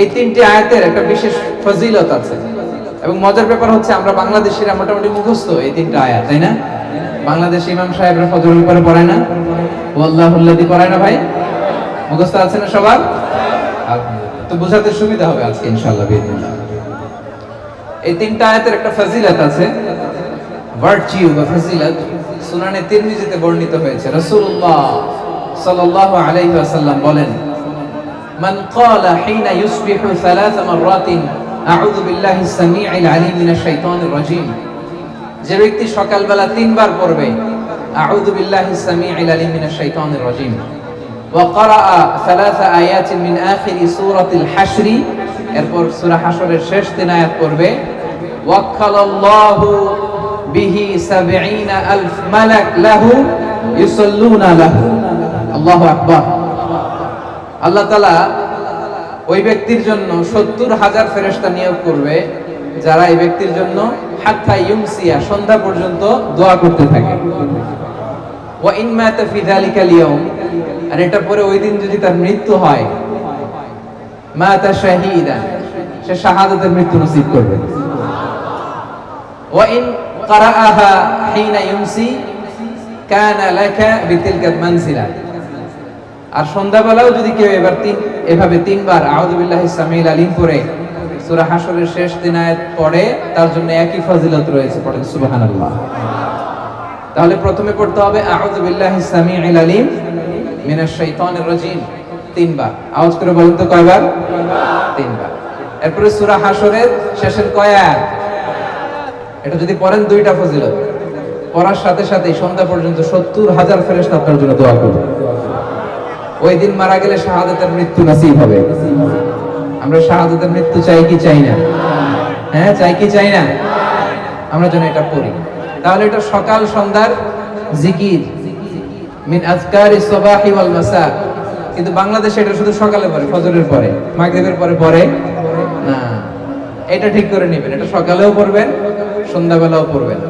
এই তিনটি আয়াতের একটা বিশেষ ফজিলত আছে। এবং মজার ব্যাপার হচ্ছে আমরা বাংলাদেশিরা মোটামুটি মুখস্থ এই তিনটা আয়াত, তাই না? বাংলাদেশ ইমাম সাহেবরা ফজরের উপরে পড়ায় না? ওয়াল্লাহুল্লাদি পড়ায় না ভাই? মুখস্থ আছে না সবার? তো বোঝাতে সুবিধা হবে আজকে, ইনশাআল্লাহ এই তিনটা আয়াতের একটা ফজিলত আছে। ভার্চিউ বা ফজিলত সুনানে তিরমিজিতে বর্ণিত হয়েছে। রাসূলুল্লাহ সাল্লাল্লাহু আলাইহি ওয়াসাল্লাম বলেন من قال حين يصبح ثلاث مرات أعوذ بالله السميع العليم من الشيطان الرجيم যে ব্যক্তি সকালবেলা তিনবার পড়বে আউযু বিল্লাহি সামিউল আলিম মিনাশ শাইতানির রাজিম ওয়া ক্বারাআ ثلاث আয়াত মিন আখির সূরাতিল হাশর এরপর সূরা হাশরের শেষ তিন আয়াত পড়বে ওয়াক্কালাল্লাহু বিহি 70 আলফ মালাক লাহু ইউসাল্লুনা লাহু আল্লাহু আকবার আল্লাহ তালা ওই ব্যক্তির জন্য সত্তর হাজার ফেরেস্তা নিয়োগ করবে, যারা এই ব্যক্তির জন্য হাত্তা ইউমসিয়া সন্ধ্যা পর্যন্ত দোয়া করতে থাকে। ওয়া ইন মাতা ফি আর এটা পরে ওই দিন যদি তার মৃত্যু হয়, মাতা শাহীদা সে শাহাদাতের মৃত্যু নসিব করবে। ওয়া ইন ক্বারাআহা হিনা ইউমসি, কানা লাকা বিতিলকা মানজিলা আর সন্ধ্যাবেলাও যদি কেউ এবার তিন এভাবে তিনবার আউযুবিল্লাহি সামিল আলিম পড়ে, সূরা হাশরের শেষ তিন আয়াত পড়ে, তার জন্য একই ফজিলত রয়েছে পড়েন সুবহানাল্লাহ। তাহলে প্রথমে পড়তে হবে আউযুবিল্লাহি সামিল আলিম এরপরে সূরা হাশরের শেষের এটা যদি দুইটা ফজিলত। পড়ার সাথে সন্ধ্যা পর্যন্ত সত্তর হাজার ফেরেশতা আপনার জন্য দোয়া করবে ওই দিন মারা গেলে শাহাদাতের মৃত্যু নসিব হবে। আমরা শাহাদাতের মৃত্যু চাই কি চাই না? হ্যাঁ চাই কি চাই না? আমরা যেন এটা পড়ি তাহলে এটা সকাল সন্ধ্যার জিকির। মিন আজকারি সবাহি ওয়াল মাসা কিন্তু বাংলাদেশে এটা শুধু সকালে পড়ে ফজরের পরে, মাগরিবের পরে পড়ে না। এটা ঠিক করে নেবেন। এটা সকালেও পড়বেন, সন্ধ্যাবেলাও পড়বেন।